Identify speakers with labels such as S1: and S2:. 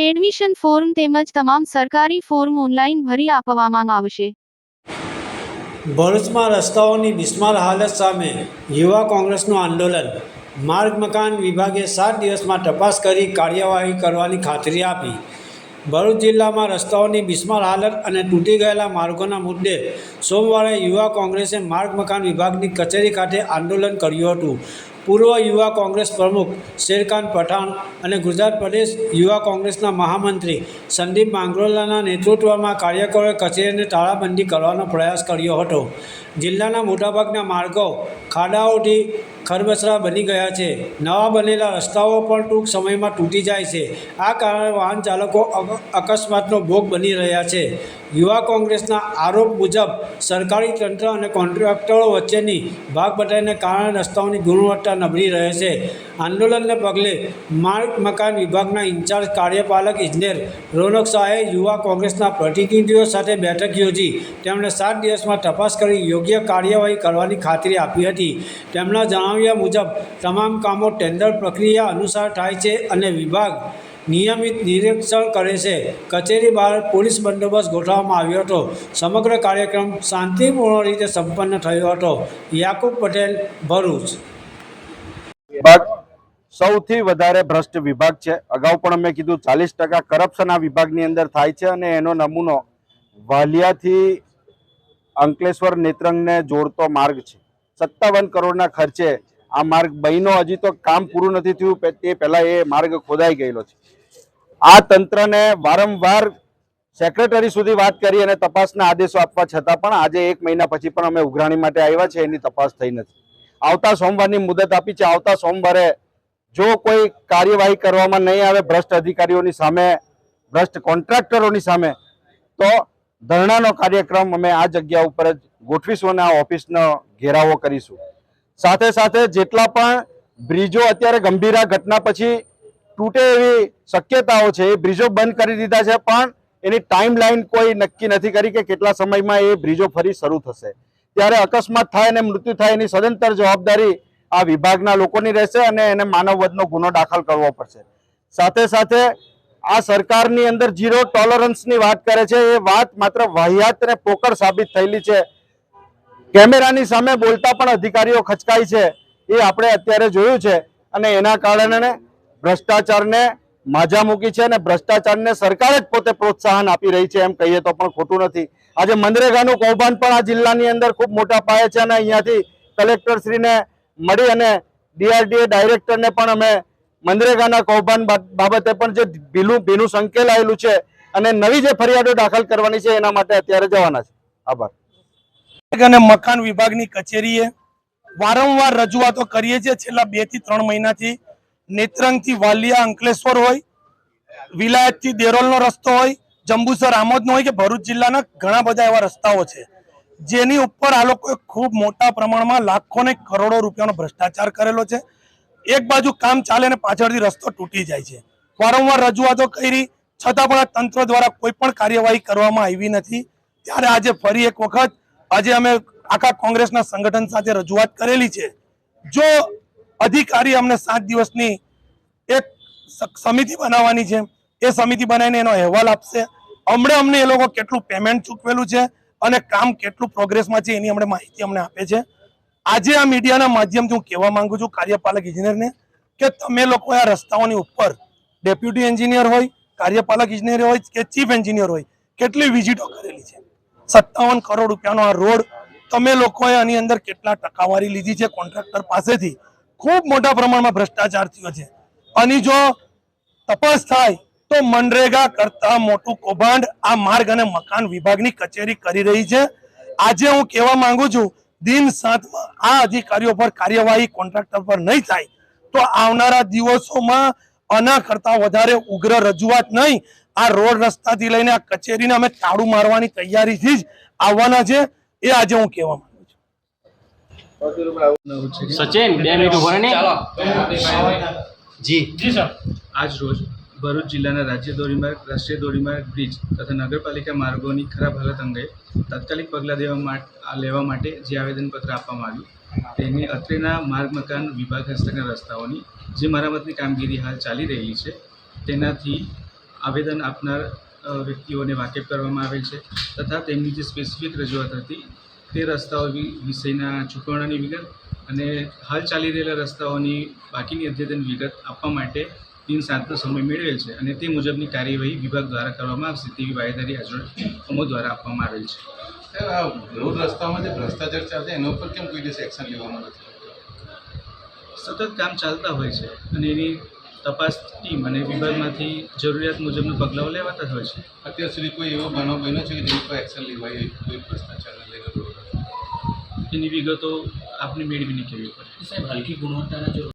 S1: Admission form તેમજ તમામ સરકારી ફોર્મ ઓનલાઈન ભરી આપવામાં આવશે.
S2: ભરૂચમાં રસ્તાઓની બિસ્માર હાલત સામે યુવા કોંગ્રેસનું આંદોલન. માર્ગ મકાન વિભાગે સાત દિવસમાં તપાસ કરી કાર્યવાહી કરવાની ખાતરી આપી. ભરૂચ જિલ્લામાં રસ્તાઓની બિસ્માર હાલત અને તૂટી ગયેલા માર્ગોના મુદ્દે સોમવારે યુવા કોંગ્રેસે માર્ગ મકાન વિભાગની કચેરી ખાતે આંદોલન કર્યું હતું. પૂર્વ યુવા કોંગ્રેસ પ્રમુખ શેરખાન પઠાણ અને ગુજરાત પ્રદેશ યુવા કોંગ્રેસના મહામંત્રી સંદીપ માંગરોલાના નેતૃત્વમાં કાર્યકરોએ કચેરીને તાળાબંધી કરવાનો પ્રયાસ કર્યો હતો. જિલ્લાના મોટાભાગના માર્ગો ખાડાઓથી ખરબસરા બની ગયા છે. નવા બનેલા રસ્તાઓ પણ ટૂંક સમયમાં તૂટી જાય છે. આ કારણે વાહન ચાલકો અકસ્માતનો ભોગ બની રહ્યા છે. યુવા કોંગ્રેસના આરોપ મુજબ સરકારી તંત્ર અને કોન્ટ્રાક્ટરો વચ્ચેની ભાગબટાઈને કારણે રસ્તાઓની ગુણવત્તા નબળી રહે છે. આંદોલનને પગલે માર્ગ મકાન વિભાગના ઇન્ચાર્જ કાર્યપાલક ઇજનેર રોનક શાહે યુવા કોંગ્રેસના પ્રતિનિધિઓ સાથે બેઠક યોજી. તેમણે સાત દિવસમાં તપાસ કરી યોગ્ય કાર્યવાહી કરવાની ખાતરી આપી હતી. તેમના જણાવ્યા મુજબ, તમામ કામો ટેન્ડર પ્રક્રિયા અનુસાર થાય છે અને વિભાગ નિયમિત નિરીક્ષણ કરે છે. કચેરી બહાર પોલીસ બંદોબસ્ત ગોઠવવામાં આવ્યો હતો. સમગ્ર કાર્યક્રમ શાંતિપૂર્ણ રીતે સંપન્ન થયો હતો. યાકુબ પટેલ, ભરૂચ.
S3: સૌથી વધારે ભ્રષ્ટ વિભાગ છે. અગાઉ પણ અમે કીધું ચાલીસ ટકા કરપ્શન આ વિભાગની અંદર થાય છે અને એનો નમૂનો વાલિયાથી અંકલેશ્વર નેત્રંગને જોડતો માર્ગ છે. સત્તાવન કરોડના ખર્ચે આ માર્ગ બન્યો. હજી તો કામ પૂરું નથી થયું. તે પહેલાં એ માર્ગ ખોદાઈ ગયેલો છે. આ તંત્રને વારંવાર સેક્રેટરી સુધી વાત કરી અને તપાસના આદેશો આપવા છતાં પણ આજે એક મહિના પછી પણ અમે ઉઘરાણી માટે આવ્યા છે એની તપાસ થઈ નથી. આવતા સોમવારની મુદત આપી છે. આવતા સોમવારે જો કોઈ કાર્યવાહી કરવામાં નહીં આવે ભ્રષ્ટ અધિકારીઓની સામે, ભ્રષ્ટ કોન્ટ્રાક્ટરોની સામે, તો ધરણાનો કાર્યક્રમ અમે આ જગ્યા ઉપર જ ગોઠવીશું અને આ ઓફિસનો ઘેરાવો કરીશું. સાથે સાથે જેટલા પણ બ્રિજો અત્યારે ગંભીરા ઘટના પછી તૂટે એવી શક્યતાઓ છે, એ બ્રિજો બંધ કરી દીધા છે, પણ એની ટાઈમ લાઈન કોઈ નક્કી નથી કરી કે કેટલા સમયમાં એ બ્રિજો ફરી શરૂ થશે. ત્યારે અકસ્માત થાય અને મૃત્યુ થાય એની સદંતર જવાબદારી આ વિભાગના લોકોની રહેશે અને એને માનવવધનો ગુનો દાખલ કરવો પડશે. સાથે સાથે આ સરકારની અંદર ઝીરો ટોલરન્સની વાત કરે છે, એ વાત માત્ર વાહિયાત અને પોકળ સાબિત થયેલી છે. કેમેરાની સામે બોલતા પણ અધિકારીઓ ખચકાય છે, એ આપણે અત્યારે જોયું છે અને એના કારણે ભ્રષ્ટાચારને માજા મૂકી છે અને ભ્રષ્ટાચારને સરકાર જ પોતે પ્રોત્સાહન આપી રહી છે એમ કહીએ તો પણ ખોટું નથી. આજે મનરેગાનું કૌભાંડ પણ આ જિલ્લાની અંદર ખૂબ મોટા પાયે છે અને અહીંયાથી કલેક્ટરશ્રીને મળી અને ડીઆરડીએ ડાયરેક્ટરને પણ અમે મનરેગાના કૌભાંડ બાબતે પણ જે ભીલું ભીનું સંકેલાયેલું છે અને નવી જે ફરિયાદો દાખલ કરવાની છે એના માટે અત્યારે જવાના છે. આભાર.
S4: અને મકાન વિભાગની કચેરીએ વારંવાર રજૂઆતો કરીએ છીએ. છેલ્લા બેથી ત્રણ મહિનાથી નેત્રંગથી વાલિયા, અંકલેશ્વર હોય, વિલાયતથી દેરોલનો રસ્તો હોય, જંબુસર, આમોદનો હોય કે ભરૂચ જિલ્લાના ઘણા બધા એવા રસ્તાઓ છે. જેની ઉપર આ લોકોએ ખૂબ મોટા પ્રમાણમાં લાખો ને કરોડો રૂપિયાનો ભ્રષ્ટાચાર કરેલો છે. એક બાજુ કામ ચાલે ને પાછળથી રસ્તો તૂટી જાય છે. વારંવાર રજૂઆતો કરી, છતાં પણ આ તંત્ર દ્વારા કોઈ પણ કાર્યવાહી કરવામાં આવી નથી. ત્યારે આજે ફરી એક વખત, આજે અમે આખા કોંગ્રેસના સંગઠન સાથે રજૂઆત કરેલી છે. જો અધિકારી અમને સાત દિવસની એક સમિતિ બનાવવાની છે. એ સમિતિ બનાવીને એનો અહેવાલ આપશે. હમણાં અમને એ લોકો કેટલું પેમેન્ટ ચૂકવેલું છે અને કામ કેટલું પ્રોગ્રેસમાં છે એની અમને માહિતી અમને આપે છે. આજે આ મીડિયાના માધ્યમથી હું કહેવા માંગુ છું કાર્યપાલક ઇજનેરને કે તમે લોકો આ રસ્તાઓની ઉપર ડેપ્યુટી એન્જિનિયર હોય, કાર્યપાલક ઇજનેર હોય કે ચીફ એન્જિનિયર હોય, કેટલી વિઝિટો કરેલી છે. સત્તાવન કરોડ રૂપિયાનો આ રોડ તમે લોકોએ આની અંદર કેટલા ટકાવારી લીધી છે કોન્ટ્રાક્ટર પાસેથી. ખૂબ મોટા પ્રમાણમાં ભ્રષ્ટાચાર થયો છે. અને જો તપાસ થાય તો મનરેગા કરતા મોટું કૌભાંડ આ માર્ગ અને મકાન વિભાગની કચેરી કરી રહી છે. આજે હું કહેવા માંગુ છું, દિન સાતમાં આ અધિકારીઓ પર કાર્યવાહી કોન્ટ્રાક્ટર પર નહીં થાય તો આવનારા દિવસોમાં આના કરતા વધારે ઉગ્ર રજૂઆત નહીં. આ રોડ રસ્તાથી લઈને આ કચેરીને અમે તાળું મારવાની તૈયારીથી જ આવવાના છે. એ આજે હું કહેવા માંગુ
S5: સચિન બે મિનિટ ઊભો રહે ને?
S6: જી.
S4: જી સર
S6: આજ રોજ ભરૂચ જિલ્લાના રાજ્ય ધોરીમાર્ગ રાષ્ટ્રીય ધોરીમાર્ગ બ્રિજ તથા નગરપાલિકા માર્ગોની ખરાબ હાલત અંગે તાત્કાલિક પગલાં દેવા લેવા માટે જે આવેદનપત્ર આપવામાં આવ્યું તેને અત્રેના માર્ગ મકાન વિભાગ હસ્તકના રસ્તાઓની જે મરામતની કામગીરી હાલ ચાલી રહી છે તેનાથી આવેદન આપનાર વ્યક્તિઓને વાકેફ કરવામાં આવેલ છે તથા તેમની જે સ્પેસિફિક રજૂઆત હતી તે રસ્તાઓ વિષયના ચૂકવણાની વિગત અને હાલ ચાલી રહેલા રસ્તાઓની બાકીની અદ્યતન વિગત આપવા માટે દિન સાતનો સમય મેળવેલ છે અને તે મુજબની કાર્યવાહી વિભાગ દ્વારા કરવામાં આવશે તેવી બાહેધરી આજરોજ અમો દ્વારા આપવામાં આવેલ છે.
S7: આ રોડ રસ્તાઓમાં જે ભ્રષ્ટાચાર ચાલશે એના ઉપર કેમ કોઈ દિવસ એક્શન લેવામાં નથી
S6: સતત કામ ચાલતા હોય છે અને એની તપાસ ટીમ અને વિભાગમાંથી જરૂરિયાત મુજબના પગલાઓ લેવાતા જ હોય છે.
S7: અત્યાર સુધી કોઈ એવો બનાવ બન્યો છે કે જેની પર એક્શન લેવાય કોઈ ભ્રષ્ટાચારને લઈને
S6: એની વિગતો આપને મેળવીને કહેવી પડે.
S5: સાહેબ હલકી ગુણવત્તાના જો